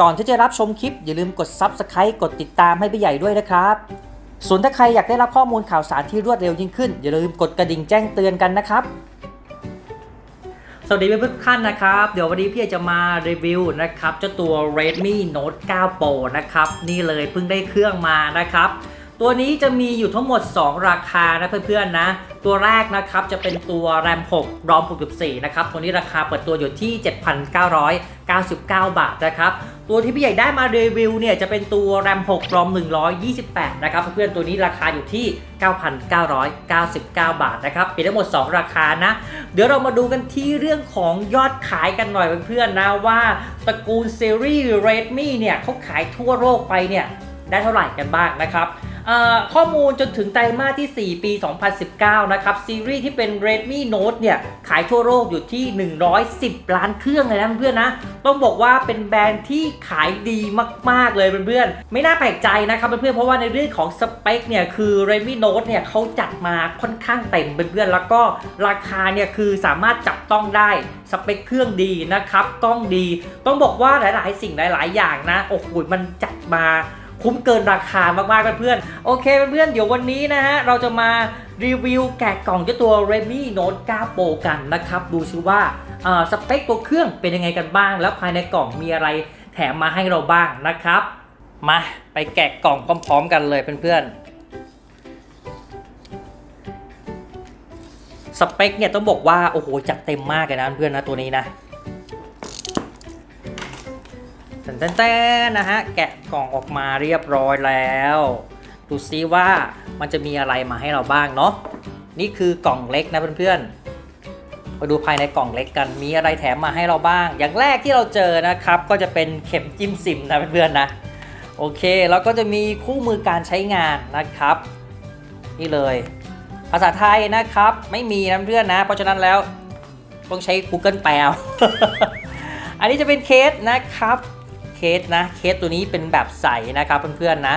ก่อนที่จะรับชมคลิปอย่าลืมกด Subscribe กดติดตามให้พี่ใหญ่ด้วยนะครับ ส่วนถ้าใครอยากได้รับข้อมูลข่าวสารที่รวดเร็วยิ่งขึ้น อย่าลืมกดกระดิ่งแจ้งเตือนกันนะครับ สวัสดีเพื่อนๆทุกท่านนะครับ เดี๋ยววันนี้พี่จะมารีวิวนะครับเจ้าตัว Redmi Note 9 Pro นะครับนี่เลยเพิ่งได้เครื่องมานะครับตัวนี้จะมีอยู่ทั้งหมด 2 ราคานะเพื่อนๆนะ ตัวแรกนะครับจะเป็นตัว RAM 6 ROM 64 นะครับ ตัวนี้ราคาเปิดตัวอยู่ที่ 7,999 บาทนะครับ ตัวที่พี่ใหญ่ได้มารีวิวเนี่ยจะเป็นตัว RAM 6 ROM 128 นะครับเพื่อนๆตัวนี้ราคาอยู่ที่ 9,999 บาทนะครับเป็นทั้งหมด 2 ราคานะ เดี๋ยวเรามาดูกันที่เรื่องของยอดขายกันหน่อยเพื่อนๆนะว่าตระกูลซีรีส์ Redmi เนี่ยเขาขายทั่วโลกไปเนี่ยได้เท่าไหร่กันบ้างนะครับ ข้อมูลจนถึงไตรมาสที่ 4 ปี 2019 นะครับ ซีรีส์ที่เป็น Redmi Note เนี่ย ขายทั่วโลกอยู่ที่ 110 ล้านเครื่องเลยนะเพื่อนนะ ต้องบอกว่าเป็นแบรนด์ที่ขายดีมาก ๆ เลยเพื่อนๆ ไม่น่าแปลกใจนะครับเพื่อนๆ เพราะว่าในเรื่องของสเปคเนี่ย คือ Redmi Note เนี่ยเขาจัดมาค่อนข้างเต็มเพื่อนๆ แล้วก็ราคาเนี่ยคือสามารถจับต้องได้ สเปคเครื่องดีนะครับ กล้องดี ต้องบอกว่าหลาย ๆ สิ่งหลาย ๆ อย่างนะ โอ้โห มันจัดมา คุ้มเกินราคามากๆเพื่อนๆโอเคเพื่อนๆเดี๋ยววันนี้นะฮะเราจะมารีวิวแกะกล่องเจ้าตัว Redmi Note 9 Pro กันนะครับ ดูซิว่าสเปคตัวเครื่องเป็นยังไงกันบ้าง แล้วภายในกล่องมีอะไรแถมมาให้เราบ้างนะครับ มาไปแกะกล่องพร้อม ๆ กันเลยเพื่อนๆสเปคเนี่ยต้องบอกว่า โอ้โหจัดเต็มมากเลยนะเพื่อนๆนะตัวนี้นะ ต้นๆนะฮะ แกะกล่องออกมาเรียบร้อยแล้ว ดูซิว่ามันจะมีอะไรมาให้เราบ้างเนาะ นี่คือกล่องเล็กนะเพื่อนๆ มาดูภายในกล่องเล็กกัน มีอะไรแถมมาให้เราบ้าง อย่างแรกที่เราเจอนะครับ ก็จะเป็นเข็มจิ้มซิมนะเพื่อนๆนะ โอเค แล้วก็จะมีคู่มือการใช้งานนะครับ นี่เลย ภาษาไทยนะครับ ไม่มีนะเพื่อนนะ เพราะฉะนั้นแล้วต้องใช้ Google แปลอันนี้จะเป็นเคสนะครับ เคสนะ เคสตัวนี้เป็นแบบใสนะครับเพื่อนๆนะ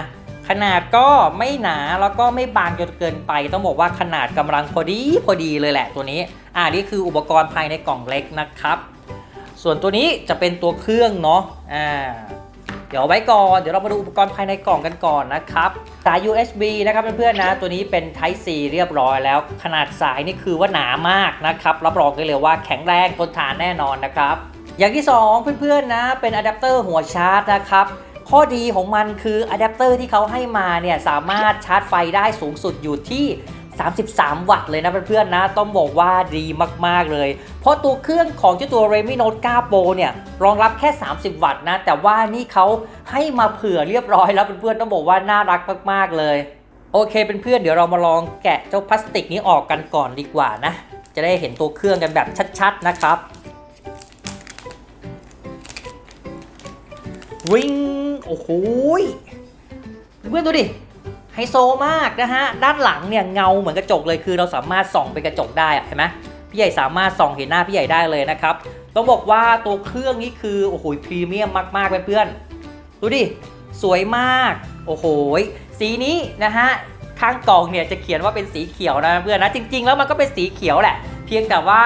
ขนาดก็ไม่หนาแล้วก็ไม่บางจนเกินไป ต้องบอกว่าขนาดกำลังพอดีพอดีเลยแหละตัวนี้ อ่านี่คืออุปกรณ์ภายในกล่องเล็กนะครับ ส่วนตัวนี้จะเป็นตัวเครื่องเนาะ อ่าเดี๋ยวไว้ก่อน เดี๋ยวเรามาดูอุปกรณ์ภายในกล่องกันก่อนนะครับสาย USB นะครับเพื่อนๆนะ ตัวนี้เป็น Type C เรียบร้อยแล้ว ขนาดสายนี่คือว่าหนามากนะครับ รับรองได้เลยว่าแข็งแรงทนทานแน่นอนนะครับ อย่างที่ 2 เพื่อนๆนะ เป็นอะแดปเตอร์หัวชาร์จนะครับ ข้อดีของมันคืออะแดปเตอร์ที่เขาให้มาเนี่ยสามารถชาร์จไฟได้สูงสุดอยู่ที่ 33 วัตต์เลยนะเพื่อนๆนะ ต้องบอกว่าดีมากๆเลย เพราะตัวเครื่องของเจ้าตัว Redmi Note 9 Pro เนี่ยรองรับแค่ 30 วัตต์นะ แต่ว่านี่เขาให้มาเผื่อเรียบร้อยแล้วเพื่อนๆต้องบอกว่าน่ารักมากๆเลย โอเคเพื่อนๆเดี๋ยวเรามาลองแกะเจ้าพลาสติกนี้ออกกันก่อนดีกว่านะ จะได้เห็นตัวเครื่องกันแบบชัดๆนะครับ วิ่งโอ้โหเพื่อนดูดิไฮโซมากนะฮะ ด้านหลังเนี่ยเงาเหมือนกระจกเลยคือเราสามารถส่องเป็นกระจกได้อะเห็นไหมพี่ใหญ่สามารถส่องเห็นหน้าพี่ใหญ่ได้เลยนะครับ ต้องบอกว่าตัวเครื่องนี้คือโอ้โหพรีเมียมมากๆเพื่อนๆดูดิ สวยมาก โอ้โหสีนี้นะฮะข้างกล่องเนี่ยจะเขียนว่าเป็นสีเขียวนะเพื่อนนะจริง ๆ แล้วมันก็เป็นสีเขียวแหละ เพียงแต่ว่า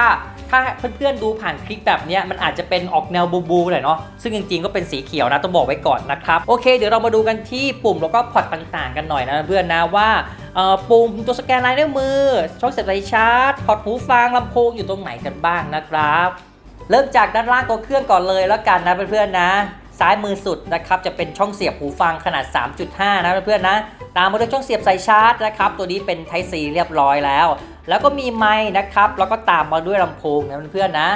ถ้าเพื่อนๆดูผ่านคลิปแบบนี้มันอาจจะเป็นออกแนวบูบูหน่อยเนาะซึ่งจริงๆก็เป็นสีเขียวนะต้องบอกไว้ก่อนนะครับโอเค เดี๋ยวเรามาดูกันที่ปุ่มแล้วก็พอร์ตต่างๆ กันหน่อยนะเพื่อนนะว่าปุ่มตัวสแกนลายนิ้วมือช่องเสียบสายชาร์จพอร์ตหูฟังลำโพงอยู่ตรงไหนกันบ้างนะครับเริ่มจากด้านล่างตัวเครื่องก่อนเลยแล้วกันนะเพื่อนๆนะ ซ้ายมือสุดนะครับจะเป็นช่องเสียบหูฟังขนาด 3.5 นะเพื่อนๆนะ ตามมาด้วยช่องเสียบสายชาร์จนะครับ ตัวนี้เป็น Type C เรียบร้อยแล้ว แล้วก็มีไม้นะครับ แล้วก็ตามมาด้วยลำโพงนะเพื่อนๆนะ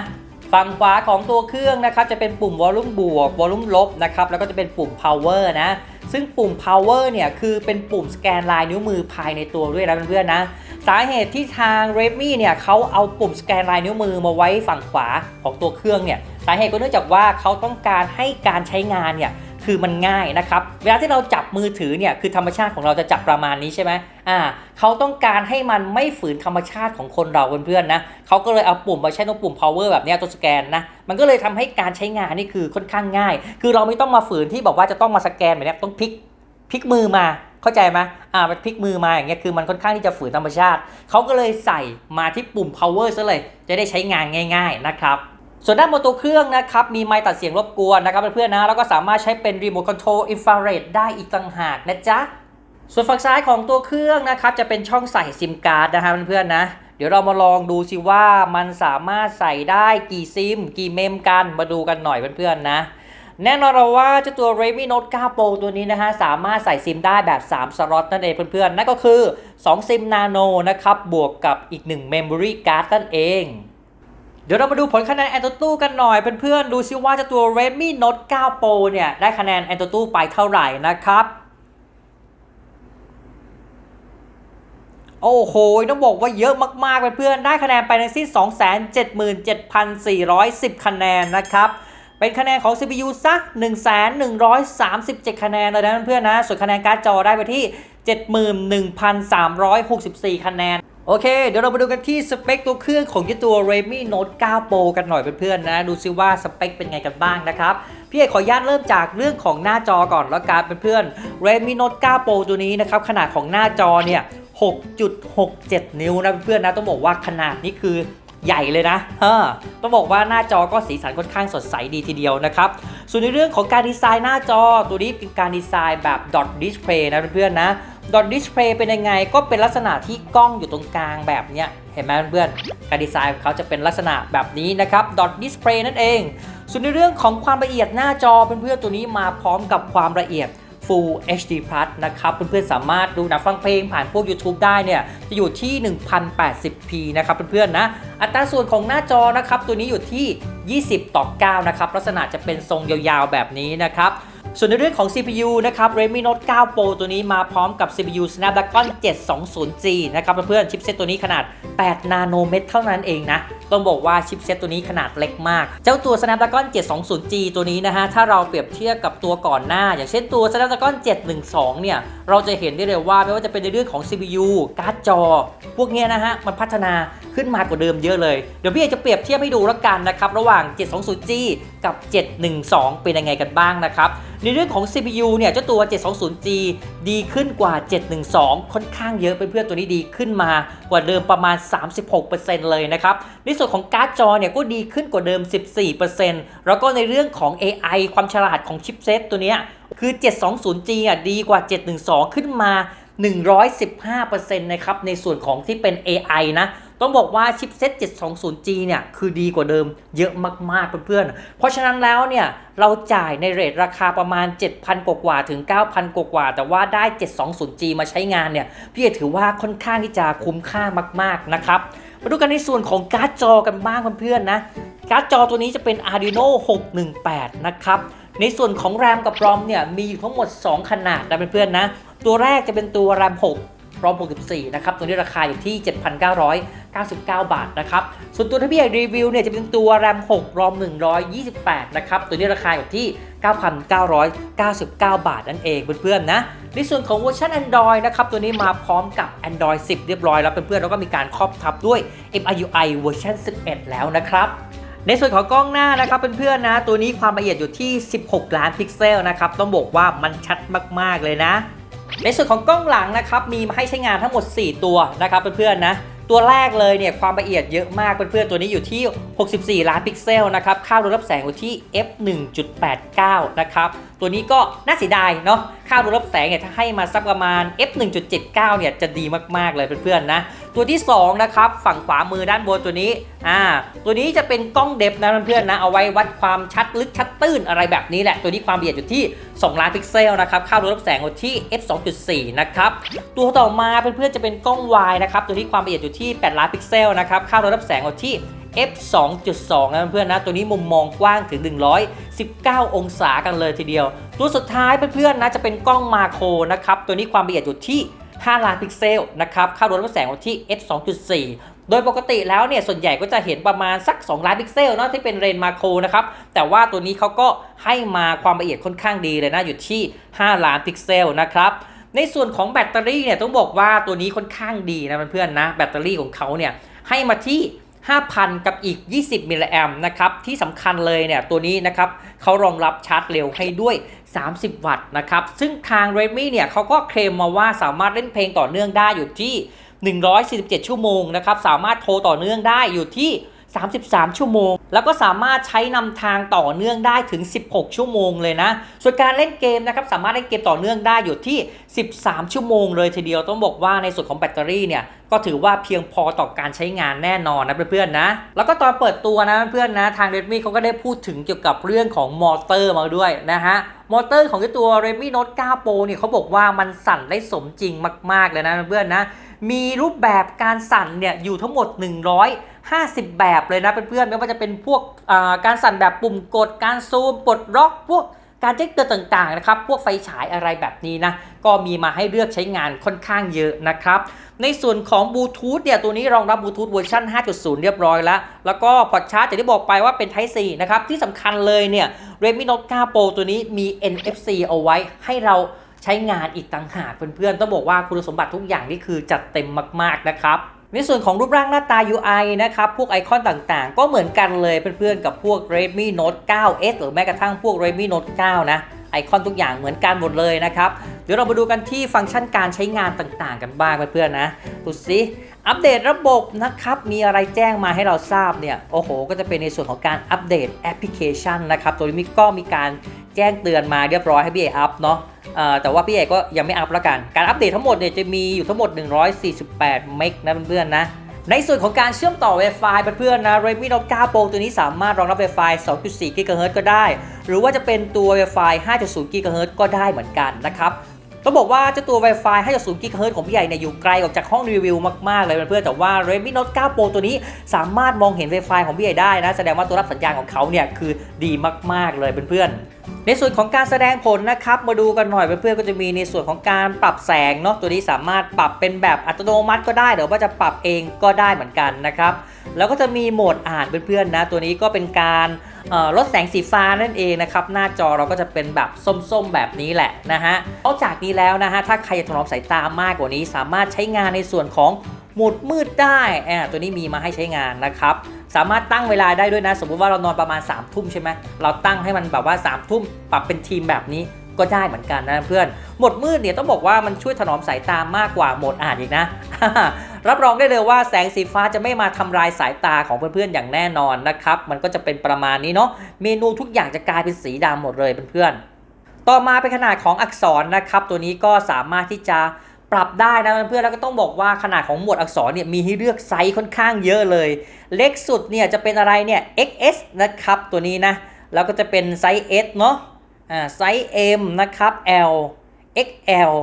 ฝั่งขวาของตัวเครื่องนะครับ จะเป็นปุ่มวอลลุ่มบวกวอลลุ่มลบนะครับ แล้วก็จะเป็นปุ่ม power นะ ซึ่งปุ่ม power เนี่ยคือเป็นปุ่มสแกนลายนิ้วมือภายในตัวด้วยนะเพื่อนๆนะ สาเหตุที่ทาง Redmi เนี่ยเขาเอาปุ่มสแกนลายนิ้วมือมาไว้ฝั่งขวาของตัวเครื่องเนี่ย สาเหตุก็เนื่องจากว่าเขาต้องการให้การใช้งานเนี่ย คือมันง่ายนะครับ เวลาที่เราจับมือถือเนี่ยคือธรรมชาติของเราจะจับประมาณนี้ใช่ไหมอ่าเขาต้องการให้มันไม่ฝืนธรรมชาติของคนเราเพื่อนๆนะเขาก็เลยเอาปุ่มมาใช้ตรงปุ่ม power แบบนี้ตัวสแกนนะมันก็เลยทำให้การใช้งานนี่คือค่อนข้างง่าย คือเราไม่ต้องมาฝืนที่บอกว่าจะต้องมาสแกนแบบนี้ต้องพลิกพลิกมือมาเข้าใจไหมอ่ามันพลิกมือมาอย่างเงี้ยคือมันค่อนข้างที่จะฝืนธรรมชาติเขาก็เลยใส่มาที่ปุ่ม power ซะเลย จะได้ใช้งานง่าย ๆนะครับ ส่วนด้านบนตัวเครื่องนะครับ มีไมค์ตัดเสียงรบกวนนะครับเพื่อนๆนะ แล้วก็สามารถใช้เป็นรีโมทคอนโทรลอินฟราเรดได้อีกต่างหากนะจ๊ะ ส่วนฝั่งซ้ายของตัวเครื่องนะครับ จะเป็นช่องใส่ซิมการ์ดนะครับเพื่อนๆนะ เดี๋ยวเรามาลองดูสิว่ามันสามารถใส่ได้กี่ซิม กี่เมมกัน มาดูกันหน่อยเพื่อนๆนะ แน่นอนเราว่าเจ้าตัว Redmi Note 9 Pro ตัวนี้นะฮะ สามารถใส่ซิมได้แบบ 3 สล็อตนั่นเองเพื่อนๆ นั่นก็คือ 2 ซิม Nano นะครับ บวกกับอีก 1 Memory Card นั่นเอง เดี๋ยวเรามาดูผลคะแนน AnTuTu กันหน่อยเพื่อนๆดูซิว่าจ้าตัว Redmi Note 9 Pro เนี่ยได้คะแนน AnTuTu ไปเท่าไหร่นะครับ โอ้โห ต้องบอกว่าเยอะมากๆเพื่อนๆได้คะแนนไปทั้งสิ้น277,410 คะแนนนะครับ เป็นคะแนนของ CPU ซะ1,137 คะแนนเลยนะเพื่อนๆนะ ส่วนคะแนนการ์ดจอได้ไปที่ 71,364 คะแนน โอเค เดี๋ยวเรามาดูกันที่สเปคตัวเครื่องของยี่ตัว Redmi Note 9 Pro กันหน่อยเพื่อนๆนะ ดูซิว่าสเปคเป็นไงกันบ้างนะครับ พี่เอกขออนุญาตเริ่มจากเรื่องของหน้าจอก่อนแล้วกันเพื่อนๆ Redmi Note 9 Pro ตัวนี้นะครับ ขนาดของหน้าจอเนี่ย 6.67 นิ้วนะเพื่อนๆนะต้องบอกว่าขนาดนี้คือใหญ่เลยนะเออต้องบอกว่าหน้าจอก็สีสันค่อนข้างสดใสดีทีเดียวนะครับ ส่วนในเรื่องของการดีไซน์หน้าจอตัวนี้เป็นการดีไซน์แบบ dot display นะเพื่อนๆนะ dot display เป็นยังไงก็เป็นลักษณะที่กล้องอยู่ตรงกลางแบบเนี้ยเห็นไหมเพื่อนๆการดีไซน์ของเขาจะเป็นลักษณะแบบนี้นะครับ dot display นั่นเอง ส่วนในเรื่องของความละเอียดหน้าจอเพื่อนๆตัวนี้มาพร้อมกับความละเอียด Full HD Plus นะครับเพื่อนๆสามารถดูหนังฟังเพลงผ่านพวก YouTube ได้เนี่ยจะอยู่ที่ 1080p นะครับเพื่อนๆนะอัตราส่วนของหน้าจอนะครับตัวนี้อยู่ที่ 20 ต่อ 9 นะครับลักษณะจะเป็นทรงยาวๆแบบนี้นะครับ ส่วนในเรื่องของ CPU นะครับ Redmi Note 9 Pro ตัวนี้มาพร้อมกับ CPU Snapdragon 720G นะครับเพื่อนๆชิปเซตตัวนี้ขนาด 8 นาโนเมตรเท่านั้นเองนะ ต้องบอกว่าชิปเซตตัวนี้ขนาดเล็กมาก เจ้าตัว Snapdragon 720G ตัวนี้นะฮะ ถ้าเราเปรียบเทียบกับตัวก่อนหน้า อย่างเช่นตัว Snapdragon 712 เนี่ย เราจะเห็นได้เลยว่าไม่ว่าจะเป็นในเรื่องของ CPU การ์ดจอ พวกเนี้ยนะฮะ มันพัฒนาขึ้นมากว่าเดิมเยอะเลย เดี๋ยวพี่เอกจะเปรียบเทียบให้ดูแล้วกันนะครับ ระหว่าง 720G กับ 712 เป็นยังไงกันบ้างนะครับในเรื่องของ CPU เนี่ยเจ้าตัว 720G ดีขึ้นกว่า 712 ค่อนข้างเยอะเพื่อนๆตัวนี้ดีขึ้นมากว่าเดิมประมาณ 36%เลยนะครับ ในส่วนของการ์ดจอเนี่ยก็ดีขึ้นกว่าเดิม 14%แล้วก็ในเรื่องของ AI ความฉลาดของชิปเซตตัวเนี้ยคือ 720G อะดีกว่า 712 ขึ้นมา 115%นะครับในส่วนของที่เป็น AI นะ ต้องบอกว่าชิปเซ็ต 720G เนี่ยคือดีกว่าเดิมเยอะมากๆเพื่อนๆ เพราะฉะนั้นแล้วเนี่ยเราจ่ายในเรทราคาประมาณ 7,000 กว่าๆถึง 9,000 กว่าๆแต่ว่าได้ 720G มาใช้งานเนี่ยพี่เอกถือว่าค่อนข้างที่จะคุ้มค่ามากๆนะครับมาดูกันในส่วนของการ์ดจอกันบ้างเพื่อนๆนะการ์ดจอตัวนี้จะเป็น Arduino 618 นะครับในส่วนของ RAM กับ ROM เนี่ยมีอยู่ทั้งหมด 2 ขนาดนะเพื่อนๆนะตัวแรกจะเป็นตัว RAM 6 ROM 64นะครับตัวนี้ราคาอยู่ที่ 7,999 บาทนะครับส่วนตัวที่พี่อยากรีวิวเนี่ยจะเป็นตัว RAM 6 ROM 128นะครับตัวนี้ราคาอยู่ที่ 9,999 บาทนั่นเองเพื่อนๆนะในส่วนของเวอร์ชัน Android นะครับตัวนี้มาพร้อมกับ Android 10 เรียบร้อยแล้วเพื่อนๆแล้วก็มีการครอบทับด้วย MIUI เวอร์ชัน11 แล้วนะครับในส่วนของกล้องหน้านะครับเพื่อนๆนะ ตัวนี้ความละเอียดอยู่ที่ 16 ล้านพิกเซลนะครับ ต้องบอกว่ามันชัดมากๆเลยนะ ในส่วนของกล้องหลังนะครับมีมาให้ใช้งานทั้งหมด 4 ตัวนะครับเพื่อนๆนะตัวแรกเลยเนี่ยความละเอียดเยอะมากเพื่อนๆตัวนี้อยู่ที่ 64 ล้านพิกเซลนะครับค่ารูรับแสงอยู่ที่ f 1.89 นะครับตัวนี้ก็น่าเสียดายเนาะค่ารูรับแสงเนี่ยถ้าให้มาสักประมาณ f 1.79 เนี่ยจะดีมากๆเลยเพื่อนๆนะ ตัวที่ 2 นะครับ ฝั่งขวามือด้านบนตัวนี้อ่าตัวนี้จะเป็นกล้องเดฟนะเพื่อนๆนะเอาไว้วัดความชัดลึกชัดตื้นอะไรแบบนี้แหละ ตัวนี้ความละเอียดอยู่ที่ 2 ล้านพิกเซลนะครับค่ารูรับแสงอยู่ที่ f 2.4นะครับตัวต่อมาเพื่อนๆจะเป็นกล้องวายนะครับตัวนี้ความละเอียดอยู่ที่ 8 ล้านพิกเซลนะครับค่ารูรับแสงอยู่ที่ f 2.2นะเพื่อนๆนะตัวนี้มุมมองกว้างถึง 119 องศากันเลยทีเดียว ตัวสุดท้ายเพื่อนๆนะจะเป็นกล้องมาโครนะครับตัวนี้ความละเอียดอยู่ที่ 5 ล้านพิกเซลนะครับค่ารูรับแสงอยู่ที่ f 2.4โดยปกติแล้วเนี่ยส่วนใหญ่ก็จะเห็นประมาณสัก 2 ล้านพิกเซลเนาะที่เป็นเรนมาโครนะครับแต่ว่าตัวนี้เขาก็ให้มาความละเอียดค่อนข้างดีเลยนะอยู่ที่ 5 ล้านพิกเซลนะครับในส่วนของแบตเตอรี่เนี่ยต้องบอกว่าตัวนี้ค่อนข้างดีนะเพื่อนๆนะแบตเตอรี่ของเขาเนี่ยให้มาที่ 5,000 กับอีก 20 มิลลิแอมนะครับที่สำคัญเลยเนี่ยตัวนี้นะครับเขารองรับชาร์จเร็วให้ด้วย 30 วัตต์นะครับ ซึ่งทาง Redmi เนี่ยเขาก็เคลมมาว่าสามารถเล่นเพลงต่อเนื่องได้อยู่ที่ 147 ชั่วโมงนะครับ สามารถโทรต่อเนื่องได้อยู่ที่ 33 ชั่วโมง แล้วก็สามารถใช้นำทางต่อเนื่องได้ถึง 16 ชั่วโมงเลยนะ ส่วนการเล่นเกมนะครับ สามารถเล่นเกมต่อเนื่องได้อยู่ที่ 13 ชั่วโมงเลยทีเดียว ต้องบอกว่าในส่วนของแบตเตอรี่เนี่ยก็ถือว่าเพียงพอต่อการใช้งานแน่นอนนะเพื่อนๆนะ แล้วก็ตอนเปิดตัวนะเพื่อนๆนะ ทาง Redmi เขาก็ได้พูดถึงเกี่ยวกับเรื่องของมอเตอร์มาด้วยนะฮะ มอเตอร์ของตัว Redmi Note 9 Pro เนี่ยเขาบอกว่ามันสั่นได้สมจริงมาก ๆ เลยนะเพื่อนนะ มีรูปแบบการสั่นเนี่ยอยู่ทั้งหมด 150 แบบเลยนะเพื่อนๆไม่ว่าจะเป็นพวกอ่าการสั่นแบบปุ่มกดการซูมปลดล็อกพวก การแจ้งเตือนต่างๆนะครับ พวกไฟฉายอะไรแบบนี้นะ ก็มีมาให้เลือกใช้งานค่อนข้างเยอะนะครับ ในส่วนของบลูทูธเนี่ยตัวนี้รองรับบลูทูธเวอร์ชัน5.0 เรียบร้อยแล้ว แล้วก็พอร์ตชาร์จอย่างที่บอกไปว่าเป็น Type C นะครับ ที่สำคัญเลยเนี่ย Redmi Note 9 Pro ตัวนี้มี NFC เอาไว้ให้เราใช้งานอีกต่างหากเพื่อนๆ ต้องบอกว่าคุณสมบัติทุกอย่างนี่คือจัดเต็มมากๆนะครับ ในส่วนของรูปร่างหน้าตา UI นะครับ พวกไอคอนต่างๆ ก็เหมือนกันเลยเพื่อนๆ กับพวก Redmi Note 9s หรือแม้กระทั่งพวก Redmi Note 9 นะไอคอนทุกอย่างเหมือนกันหมดเลยนะครับ เดี๋ยวเรามาดูกันที่ฟังก์ชันการใช้งานต่างๆ กันบ้างเพื่อนๆนะดูสิอัปเดตระบบนะครับ มีอะไรแจ้งมาให้เราทราบเนี่ย โอ้โห ก็จะเป็นในส่วนของการอัปเดตแอปพลิเคชันนะครับ ตัวนี้ก็มีการ แจ้งเตือนมาเรียบร้อยให้พี่เอกอัพเนาะแต่ว่าพี่เอกก็ยังไม่อัพแล้วกัน การอัปเดตทั้งหมดเนี่ยจะมีอยู่ทั้งหมด 148 เมกนะเพื่อนๆนะ ในส่วนของการเชื่อมต่อ Wi-Fi เพื่อนๆนะ Redmi Note 9 Pro ตัวนี้สามารถรองรับ Wi-Fi 2.4 GHz ก็ได้ หรือว่าจะเป็นตัว Wi-Fi 5.0 GHz ก็ได้เหมือนกันนะครับ ต้องบอกว่าเจ้าตัว Wi-Fi 5.0 GHz ของพี่ใหญ่เนี่ยอยู่ไกลออกจากห้องรีวิวมากๆเลยเพื่อนๆแต่ว่า Redmi Note 9 Pro ตัวนี้สามารถมองเห็น Wi-Fi ของพี่ใหญ่ได้นะ แสดงว่าตัวรับสัญญาณของเขาเนี่ยคือดีมากๆเลยเพื่อนๆในส่วนของการแสดงผลนะครับมาดูกันหน่อยเพื่อนๆก็จะมีในส่วนของการปรับแสงเนาะตัวนี้สามารถปรับเป็นแบบอัตโนมัติก็ได้หรือว่าจะปรับเองก็ได้เหมือนกันนะครับ แล้วก็จะมีโหมดอ่านเพื่อนๆนะ ตัวนี้ก็เป็นการลดแสงสีฟ้านั่นเองนะครับ หน้าจอเราก็จะเป็นแบบส้มๆแบบนี้แหละนะฮะนอกจากนี้แล้วนะฮะถ้าใครอยากถนอมสายตามากกว่านี้ สามารถใช้งานในส่วนของโหมดมืดได้อ่าตัวนี้มีมาให้ใช้งานนะครับ สามารถตั้งเวลาได้ด้วยนะ สมมุติว่าเรานอนประมาณ3ามทุ่มใช่ไหม เราตั้งให้มันแบบว่า3ามทุ่มปรับเป็นทีมแบบนี้ ก็ได้เหมือนกันนะเพื่อน หมดมืดเนี่ยต้องบอกว่ามันช่วยถนอมสายตามากกว่าหมดอ่านอีกนะ รับรองได้เลยว่าแสงสีฟ้าจะไม่มาทำลายสายตาของเพื่อนๆอย่างแน่นอนนะครับ มันก็จะเป็นประมาณนี้เนาะ เมนูทุกอย่างจะกลายเป็นสีดำหมดเลยเพื่อนๆ ต่อมาเป็นขนาดของอักษรนะครับ ตัวนี้ก็สามารถที่จะปรับได้นะเพื่อนๆแล้วก็ต้องบอกว่าขนาดของหมวดอักษรเนี่ยมีให้เลือกไซส์ค่อนข้างเยอะเลย เล็กสุดเนี่ยจะเป็นอะไรเนี่ย XS นะครับตัวนี้นะ แล้วก็จะเป็นไซส์ S เนาะ ไซส์ M นะครับ L XL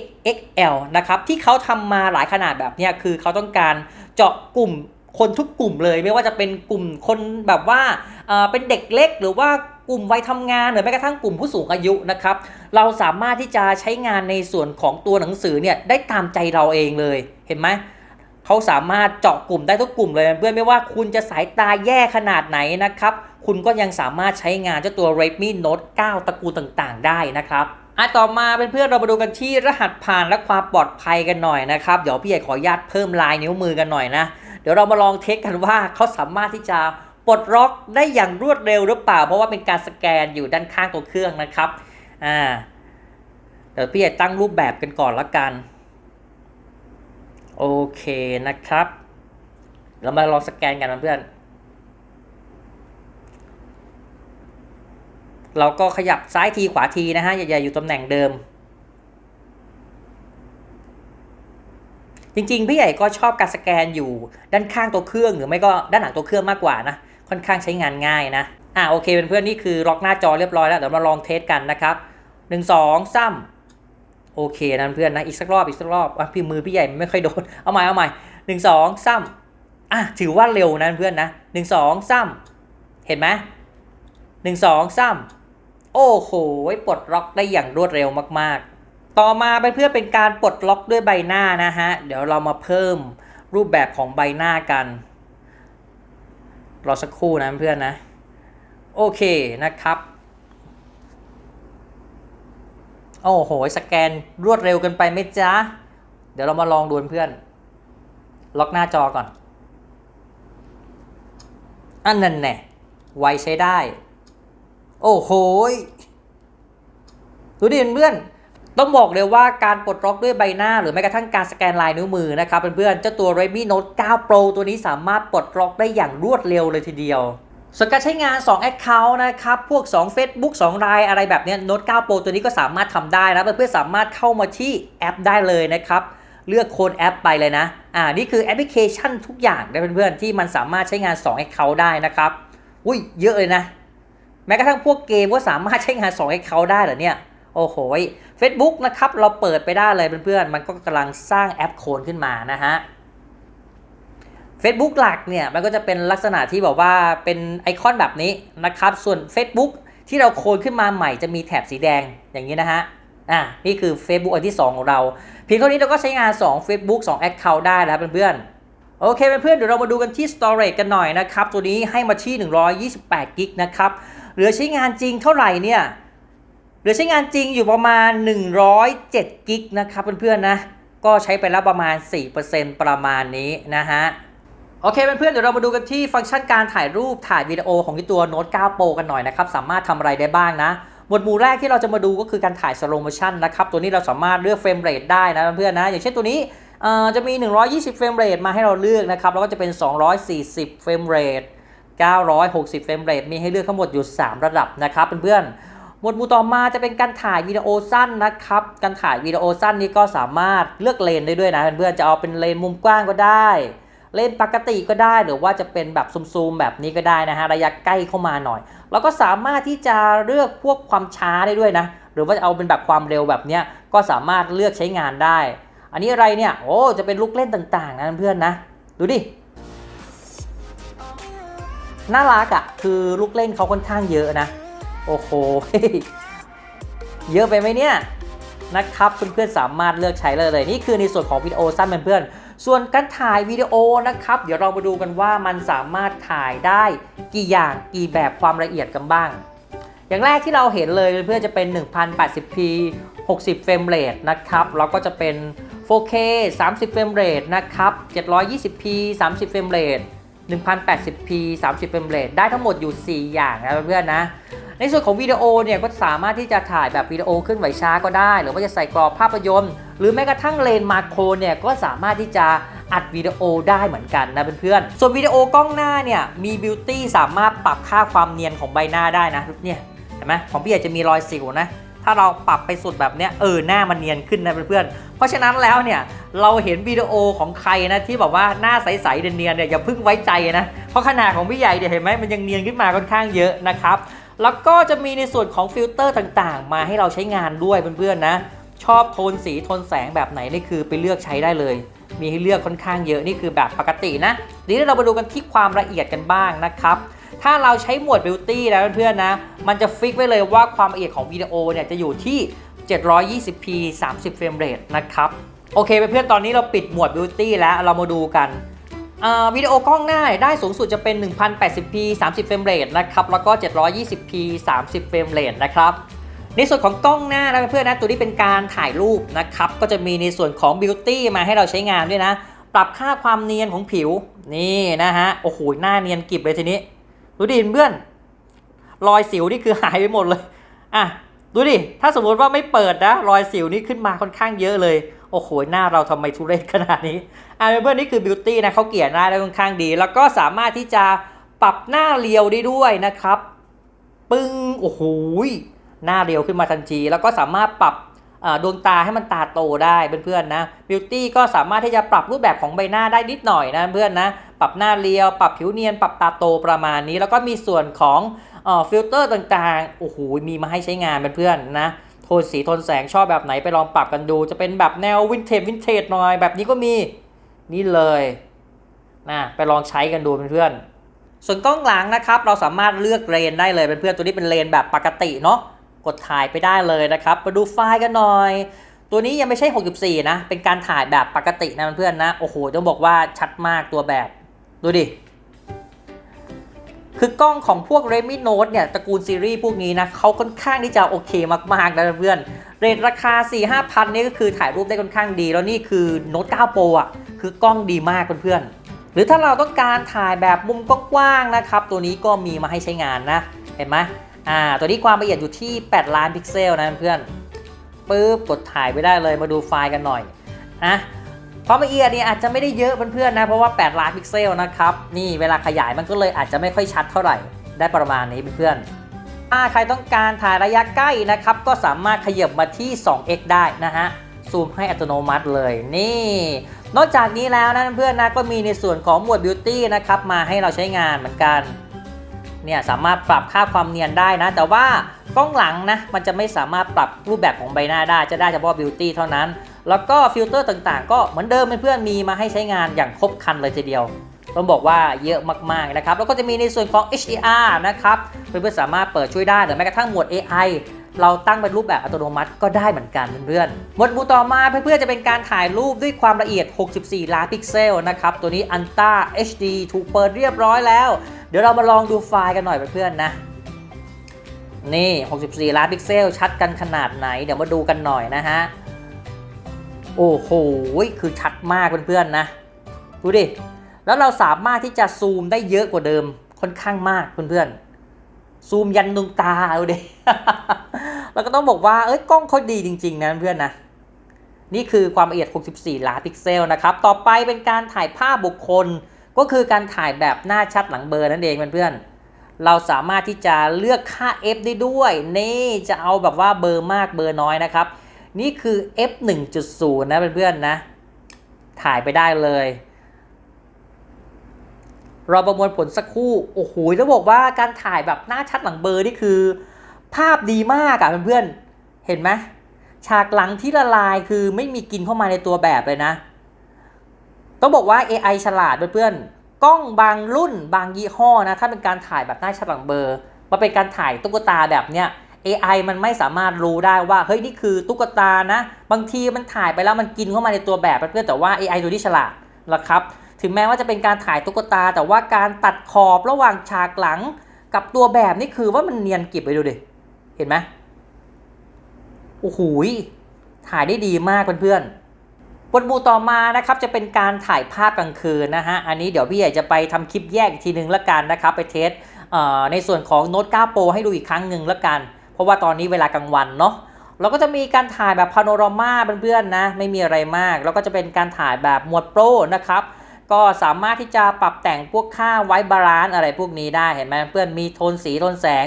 XXL นะครับที่เขาทำมาหลายขนาดแบบนี้คือเขาต้องการเจาะกลุ่มคนทุกกลุ่มเลย ไม่ว่าจะเป็นกลุ่มคนแบบว่าเอ่อเป็นเด็กเล็ก หรือว่ากลุ่มวัยทำงานหรือแม้กระทั่งกลุ่มผู้สูงอายุนะครับเราสามารถที่จะใช้งานในส่วนของตัวหนังสือเนี่ยได้ตามใจเราเองเลยเห็นไหมเขาสามารถเจาะกลุ่มได้ทุกกลุ่มเลยเพื่อนไม่ว่าคุณจะสายตาแย่ขนาดไหนนะครับ คุณก็ยังสามารถใช้งานเจ้าตัว Redmi Note 9 ตระกูลต่างๆ ได้นะครับอะต่อมาเป็นเพื่อนเรามาดูกันที่รหัสผ่านและความปลอดภัยกันหน่อยนะครับ เดี๋ยวพี่ใหญ่ขออนุญาตเพิ่มลายนิ้วมือกันหน่อยนะ เดี๋ยวเรามาลองเทสกันว่าเขาสามารถที่จะปลดล็อกได้อย่างรวดเร็วหรือเปล่า เพราะว่าเป็นการสแกนอยู่ด้านข้างตัวเครื่องนะครับอ่าเดี๋ยวพี่ใหญ่ตั้งรูปแบบกันก่อนละกันโอเคนะครับ เรามาลองสแกนกันนะเพื่อน เราก็ขยับซ้ายทีขวาทีนะฮะอย่าอยู่ตำแหน่งเดิม จริงๆ พี่ใหญ่ก็ชอบการสแกนอยู่ด้านข้างตัวเครื่องหรือไม่ก็ด้านหลังตัวเครื่องมากกว่านะ ค่อนข้างใช้งานง่ายนะอ่าโอเคเพื่อนๆนี่คือล็อกหน้าจอเรียบร้อยแล้วเดี๋ยวมาลองเทสกันนะครับหนึ่งสองซ้ำโอเคนะเพื่อนนะอีกสักรอบอีกสักรอบอะพี่มือพี่ใหญ่ไม่ค่อยโดนเอาใหม่เอาใหม่หนึ่งสองซ้ำอะถือว่าเร็วนะเพื่อนนะหนึ่งสองซ้ำเห็นไหมหนึ่งสองซ้ำ โอ้โหปลดล็อกได้อย่างรวดเร็วมากๆ ต่อมาเป็นเพื่อเป็นการปลดล็อกด้วยใบหน้านะฮะ เดี๋ยวเรามาเพิ่มรูปแบบของใบหน้ากัน รอสักครู่นะเพื่อนนะ โอเคนะครับ โอ้โห สแกนรวดเร็วกันไปไหมจ๊ะ เดี๋ยวเรามาลองดูเพื่อน ล็อกหน้าจอก่อน อันนั้นแน่ไวใช้ได้ โอ้โหดูดิเพื่อนต้องบอกเลยว่าการปลดล็อกด้วยใบหน้า หรือแม้กระทั่งการสแกนลายนิ้วมือนะครับเพื่อนๆเจ้าตัว Redmi Note 9 Pro ตัวนี้สามารถปลดล็อกได้อย่างรวดเร็วเลยทีเดียวส่วนการใช้งาน 2 Account นะครับ พวก 2 Facebook 2 Line อะไรแบบนี้ Note 9 Pro ตัวนี้ก็สามารถทำได้นะ เพื่อนๆสามารถเข้ามาที่แอปได้เลยนะครับ เลือกโค้ดแอปไปเลยนะ อ่า นี่คือแอปพลิเคชันทุกอย่างนะเพื่อนๆที่มันสามารถใช้งาน 2 Account ได้นะครับ อุ้ยเยอะเลยนะ แม้กระทั่งพวกเกมก็สามารถใช้งาน2 Account ได้เหรอเนี่ย โอ้โห Facebook นะครับ เราเปิดไปได้เลยเพื่อนๆ มันก็กำลังสร้างแอปโคลนขึ้นมานะฮะ Facebook หลักเนี่ยมันก็จะเป็นลักษณะที่แบบว่าเป็นไอคอนแบบนี้นะครับ ส่วน Facebook ที่เราโคลนขึ้นมาใหม่จะมีแถบสีแดงอย่างนี้นะฮะอ่านี่คือ Facebook อันที่ 2 ของเรา เพียงเท่านี้เราก็ใช้งาน 2 Facebook 2 Account ได้แล้วเพื่อนๆ โอเคเพื่อนๆเดี๋ยวเรามาดูกันที่ Storage กันหน่อยนะครับ ตัวนี้ให้มาที่ 128กิกนะครับ เหลือใช้งานจริงเท่าไหร่เนี่ยเหลือใช้งานจริงอยู่ประมาณ 107 กิกนะครับเพื่อนๆนะ ก็ใช้ไปแล้วประมาณ 4%ประมาณนี้นะฮะโอเคเพื่อนๆเดี๋ยวเรามาดูกันที่ฟังก์ชันการถ่ายรูปถ่ายวิดีโอของที่ตัว Note 9 Pro กันหน่อยนะครับ สามารถทำอะไรได้บ้างนะ หมวดหมู่แรกที่เราจะมาดูก็คือการถ่าย slow motion นะครับ ตัวนี้เราสามารถเลือกเฟรมเรทได้นะเพื่อนๆนะ อย่างเช่นตัวนี้เอ่อจะมี 120 เฟรมเรทมาให้เราเลือกนะครับ แล้วก็จะเป็น 240 เฟรมเรท 960 เฟรมเรทมีให้เลือกทั้งหมดอยู่ 3 ระดับนะครับเพื่อนๆ หมวดหมู่ต่อมาจะเป็นการถ่ายวิดีโอสั้นนะครับ การถ่ายวิดีโอสั้นนี้ก็สามารถเลือกเลนได้ด้วยนะเพื่อนๆ จะเอาเป็นเลนมุมกว้างก็ได้ เลนปกติก็ได้หรือว่าจะเป็นแบบซูมๆแบบนี้ก็ได้นะฮะระยะใกล้เข้ามาหน่อย แล้วก็สามารถที่จะเลือกพวกความช้าได้ด้วยนะ หรือว่าจะเอาเป็นแบบความเร็วแบบนี้ก็สามารถเลือกใช้งานได้ อันนี้อะไรเนี่ย โอ้ จะเป็นลูกเล่นต่างๆนะเพื่อนๆนะ ดูดิ น่ารักอะ่ะ คือลูกเล่นเขาค่อนข้างเยอะนะ โอ้โห เยอะไปไหมเนี่ยนะครับเพื่อนๆสามารถเลือกใช้เลยเลย นี่คือในส่วนของวิดีโอสั้นเพื่อนๆส่วนการถ่ายวิดีโอนะครับ เดี๋ยวเรามาดูกันว่ามันสามารถถ่ายได้กี่อย่างกี่แบบความละเอียดกันบ้าง อย่างแรกที่เราเห็นเลยเพื่อนๆจะเป็น 1080p 60เฟรมเรทนะครับแล้วก็จะเป็น 4K 30เฟรมเรทนะครับ 720p 30เฟรมเรท 1080p 30 เฟรมเรทได้ทั้งหมดอยู่ 4 อย่างนะเพื่อนๆนะ ในส่วนของวิดีโอเนี่ยก็สามารถที่จะถ่ายแบบวิดีโอเคลื่อนไหวช้าก็ได้ หรือว่าจะใส่กรอบภาพยนตร์ หรือแม้กระทั่งเลนส์มาโครเนี่ยก็สามารถที่จะอัดวิดีโอได้เหมือนกันนะเพื่อนๆ ส่วนวิดีโอกล้องหน้าเนี่ยมีบิวตี้สามารถปรับค่าความเนียนของใบหน้าได้นะเนี่ยเห็นไหมของพี่อาจจะมีรอยสิวนะ ถ้าเราปรับไปสุดแบบเนี้ยเออหน้ามันเนียนขึ้นนะเพื่อนๆเพราะฉะนั้นแล้วเนี่ยเราเห็นวิดีโอของใครนะที่แบบว่าหน้าใสๆเนียนๆเนี่ยอย่าเพิ่งไว้ใจนะเพราะขนาดของพี่ใหญ่เนี่ยเห็นไหมมันยังเนียนขึ้นมาค่อนข้างเยอะนะครับแล้วก็จะมีในส่วนของฟิลเตอร์ต่างๆ มาให้เราใช้งานด้วยเพื่อนๆนะชอบโทนสีโทนแสงแบบไหนนี่คือไปเลือกใช้ได้เลย มีให้เลือกค่อนข้างเยอะนี่คือแบบปกตินะทีนี้เรามาดูกันที่ความละเอียดกันบ้างนะครับ ถ้าเราใช้หมวด Beauty แล้วเพื่อนๆนะ มันจะฟิกไว้เลยว่าความละเอียดของวิดีโอเนี่ยจะอยู่ที่ 720p 30 เฟรมเรทนะครับ โอเคเพื่อนๆตอนนี้เราปิดหมวด Beauty แล้วเรามาดูกันวิดีโอกล้องหน้าได้สูงสุดจะเป็น 1080p 30 เฟรมเรทนะครับ แล้วก็ 720p 30 เฟรมเรทนะครับ ในส่วนของกล้องหน้านะเพื่อนๆนะ ตัวนี้เป็นการถ่ายรูปนะครับ ก็จะมีในส่วนของ Beauty มาให้เราใช้งานด้วยนะ ปรับค่าความเนียนของผิว นี่นะฮะ โอ้โห หน้าเนียนกริบเลยทีนี้ ดูดิเพื่อน รอยสิวนี่คือหายไปหมดเลย อะ ดูดิ ถ้าสมมติว่าไม่เปิดนะ รอยสิวนี่ขึ้นมาค่อนข้างเยอะเลย โอ้โห หน้าเราทำไมทุเรศขนาดนี้ อะเพื่อนนี่คือบิวตี้นะเขาเกลี่ยหน้าได้ค่อนข้างดี แล้วก็สามารถที่จะปรับหน้าเรียวได้ด้วยนะครับ ปึ้ง โอ้โห หน้าเรียวขึ้นมาทันที แล้วก็สามารถปรับดวงตาให้มันตาโตได้เพื่อนๆนะบิวตี้ก็สามารถที่จะปรับรูปแบบของใบหน้าได้นิดหน่อยนะเพื่อนนะ รับหน้าเรียว ปรับผิวเนียน ปรับตาโตประมาณนี้ แล้วก็มีส่วนของออฟิลเตอร์ต่างๆ โอ้โห มีมาให้ใช้งานเพื่อนๆนะ โทนสีโทนแสงชอบแบบไหนไปลองปรับกันดู จะเป็นแบบแนววินเทจวินเทจหน่อย แบบนี้ก็มี นี่เลยนะไปลองใช้กันดูเพื่อนๆ ส่วนกล้องหลังนะครับ เราสามารถเลือกเลนได้เลยเพื่อนๆ ตัวนี้เป็นเลนแบบปกติเนาะ กดถ่ายไปได้เลยนะครับ มาดูไฟล์กันหน่อย ตัวนี้ยังไม่ใช่ 64 นะ เป็นการถ่ายแบบปกตินะเพื่อนๆนะ โอ้โห ต้องบอกว่าชัดมากตัวแบบ ดูดิ คือกล้องของพวก Redmi Note เนี่ยตระกูลซีรีส์พวกนี้นะเขาค่อนข้างที่จะโอเคมากๆนะเพื่อนเรทราคา 4 5 พันนี่ก็คือถ่ายรูปได้ค่อนข้างดี แล้วนี่คือ Note 9 Pro อะ คือกล้องดีมากเพื่อนๆหรือถ้าเราต้องการถ่ายแบบมุมกว้างๆนะครับ ตัวนี้ก็มีมาให้ใช้งานนะ เห็นไหมอ่า ตัวนี้ความละเอียดอยู่ที่ 8 ล้านพิกเซลนะเพื่อนปุ๊บกดถ่ายไปได้เลยมาดูไฟล์กันหน่อยนะ ความละเอียดเนี่ยอาจจะไม่ได้เยอะเพื่อนๆนะ เพราะว่า 8 ล้านพิกเซลนะครับ นี่เวลาขยายมันก็เลยอาจจะไม่ค่อยชัดเท่าไหร่ ได้ประมาณนี้เพื่อนๆถ้าใครต้องการถ่ายระยะใกล้นะครับ ก็สามารถขยับมาที่ 2x ได้นะฮะ ซูมให้อัตโนมัติเลย นี่ นอกจากนี้แล้วนะเพื่อนๆนะก็มีในส่วนของหมวด Beauty นะครับมาให้เราใช้งานเหมือนกันเนี่ยสามารถปรับค่าความเนียนได้นะ แต่ว่ากล้องหลังนะมันจะไม่สามารถปรับรูปแบบของใบหน้าได้จะได้เฉพาะ Beauty เท่านั้น แล้วก็ฟิลเตอร์ต่างๆ ก็เหมือนเดิมเพื่อนๆมีมาให้ใช้งานอย่างครบครันเลยทีเดียวต้องบอกว่าเยอะมากๆนะครับ แล้วก็จะมีในส่วนของ HDR นะครับ เพื่อนๆสามารถเปิดช่วยได้หรือแม้กระทั่งหมวด AI เราตั้งเป็นรูปแบบอัตโนมัติก็ได้เหมือนกันเพื่อนๆหมวดหมู่ต่อมาเพื่อนๆจะเป็นการถ่ายรูปด้วยความละเอียด 64 ล้านพิกเซลนะครับ ตัวนี้ Ultra HD ถูกเปิดเรียบร้อยแล้ว เดี๋ยวเรามาลองดูไฟล์กันหน่อยเพื่อนๆนะ นี่ 64 ล้านพิกเซลชัดกันขนาดไหน เดี๋ยวมาดูกันหน่อยนะฮะ โอ้โห คือชัดมากเพื่อนๆนะ ดูดิ แล้วเราสามารถที่จะซูมได้เยอะกว่าเดิมค่อนข้างมากเพื่อนๆ ซูมยันดวงตาเอาดิแล้วก็ต้องบอกว่า เอ้ยกล้องเขาดีจริง ๆ นะเพื่อนๆนะ นี่คือความละเอียด 64 ล้านพิกเซลนะครับ ต่อไปเป็นการถ่ายภาพบุคคล ก็คือการถ่ายแบบหน้าชัดหลังเบอร์นั่นเองเพื่อนๆเราสามารถที่จะเลือกค่า f ได้ด้วย นี่จะเอาแบบว่าเบอร์มากเบอร์น้อยนะครับ นี่คือ f 1.0 นะเพื่อนๆนะ ถ่ายไปได้เลย เราประมวลผลสักครู่ โอ้โหแล้วบอกว่าการถ่ายแบบหน้าชัดหลังเบอร์นี่คือ ภาพดีมากอะเพื่อนๆ เห็นไหมฉากหลังที่ละลายคือไม่มีกินเข้ามาในตัวแบบเลยนะ ต้องบอกว่า AI ฉลาดเพื่อนๆ กล้องบางรุ่นบางยี่ห้อนะ ถ้าเป็นการถ่ายแบบหน้าชัดหลังเบอร์ มาเป็นการถ่ายตุ๊กตาแบบเนี้ย AI มันไม่สามารถรู้ได้ว่าเฮ้ยนี่คือตุ๊กตานะ บางทีมันถ่ายไปแล้วมันกินเข้ามาในตัวแบบเพื่อนแต่ว่า AI ตัวนี้ฉลาดนะครับถึงแม้ว่าจะเป็นการถ่ายตุ๊กตา แต่ว่าการตัดขอบระหว่างฉากหลังกับตัวแบบนี่คือว่ามันเนียนกิบไปดูดิเห็นไหมโอ้โหถ่ายได้ดีมากเพื่อนๆบทบูต่อมานะครับจะเป็นการถ่ายภาพกลางคืนนะฮะอันนี้เดี๋ยวพี่ใหญ่จะไปทำคลิปแยกอีกทีนึงละกันนะครับไปเทสอ่อในส่วนของโน้ต9 Pro ให้ดูอีกครั้งหนึ่งละกัน เพราะว่าตอนนี้เวลากลางวันเนาะเราก็จะมีการถ่ายแบบพาโนรามาเพื่อนๆนะไม่มีอะไรมาก แล้วก็จะเป็นการถ่ายแบบหมวดโปรนะครับก็สามารถที่จะปรับแต่งพวกค่าไว้บาลานซ์อะไรพวกนี้ได้เห็นไหมเพื่อนมีโทนสีโทนแสง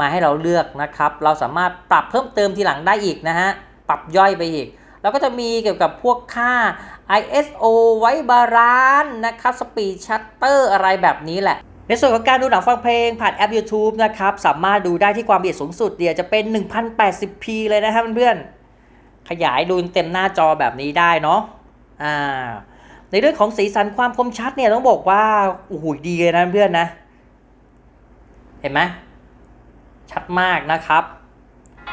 มาให้เราเลือกนะครับ เราสามารถปรับเพิ่มเติมทีหลังได้อีกนะฮะปรับย่อยไปอีก แล้วก็จะมีเกี่ยวกับพวกค่า ISO ไว้บาลานซ์นะครับสปีดชัตเตอร์อะไรแบบนี้แหละ ในส่วนของการดูหนังฟังเพลงผ่านแอป YouTube นะครับ สามารถดูได้ที่ความละเอียดสูงสุดเดี๋ยวจะเป็น 1080p เลยนะครับเพื่อนๆขยายดูเต็มหน้าจอแบบนี้ได้เนาะอ่าในเรื่องของสีสันความคมชัดเนี่ยต้องบอกว่าโอ้โหดีเลยนะเพื่อนนะ เห็นไหมชัดมากนะครับ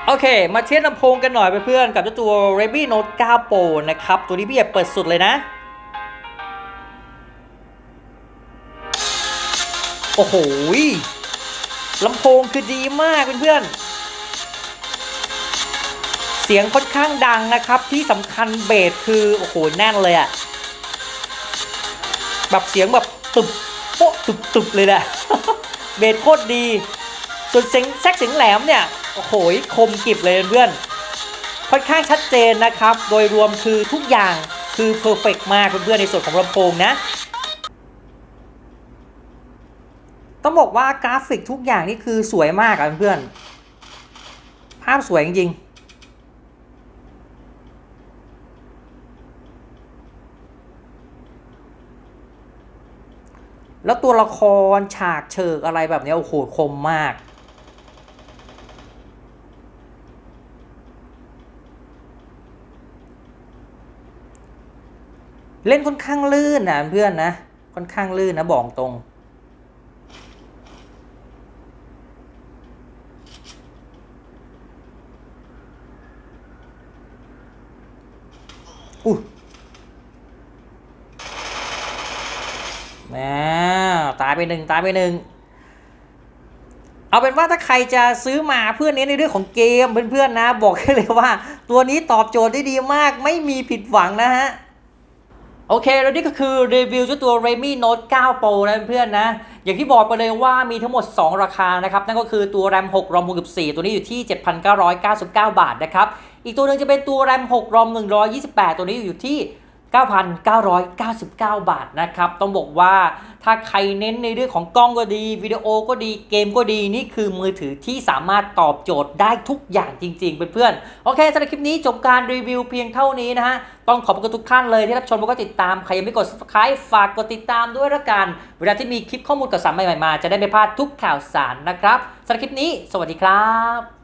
โอเค มาเทียบลำโพงกันหน่อยเพื่อนๆกับเจ้าตัว Redmi Note 9 Pro นะครับ ตัวนี้พี่อยากเปิดสุดเลยนะ โอ้โหลำโพงคือดีมากเพื่อนๆ เสียงค่อนข้างดังนะครับ ที่สำคัญเบสคือ โอ้โห แน่นเลยอะแบบเสียงแบบตุบโป๊ะตุบตุบเลยแหละเบสโคตรดี ส่วนเสียงแซกเสียงแหลมเนี่ย โอ้โห คมกริบเลยเพื่อน ค่อนข้างชัดเจนนะครับ โดยรวมคือทุกอย่างคือเพอร์เฟกมากเพื่อนๆในส่วนของลำโพงนะ ต้องบอกว่ากราฟิกทุกอย่างนี่คือสวยมากอะเพื่อน ภาพสวยจริงๆ แล้วตัวละครฉากเฉิกอะไรแบบนี้โอ้โหคมมากเล่นค่อนข้างลื่นนะเพื่อนนะ ค่อนข้างลื่นนะบอกตรง อุ้ยแหม ตายไปหนึ่งตายไปหนึ่งเอาเป็นว่าถ้าใครจะซื้อมาเพื่อนเน้นในเรื่องของเกมเพื่อนๆนะบอกให้เลยว่า ตัวนี้ตอบโจทย์ได้ดีมาก ไม่มีผิดหวังนะฮะโอเค แล้วนี่ก็คือรีวิวเจ้าตัว Redmi Note 9 Pro นะเพื่อนๆนะ อย่างที่บอกไปเลยว่ามีทั้งหมด 2 ราคานะครับ นั่นก็คือตัว RAM 6 ROM 64 ตัวนี้อยู่ที่ 7,999 บาทนะครับ อีกตัวหนึ่งจะเป็นตัว RAM 6 ROM 128 ตัวนี้อยู่ที่ 9,999 บาทนะครับ ต้องบอกว่าถ้าใครเน้นในเรื่องของกล้องก็ดี วิดีโอก็ดีเกมก็ดี นี่คือมือถือที่สามารถตอบโจทย์ได้ทุกอย่างจริง ๆ เพื่อนๆ โอเคสำหรับคลิปนี้จบการรีวิวเพียงเท่านี้นะฮะ ต้องขอบคุณทุกท่านเลยที่รับชมแล้วก็ติดตาม ใครยังไม่กด subscribe ฝากกดติดตามด้วยละกัน เวลาที่มีคลิปข้อมูลกับสารใหม่ๆมา จะได้ไม่พลาดทุกข่าวสารนะครับสำหรับคลิปนี้ สวัสดีครับ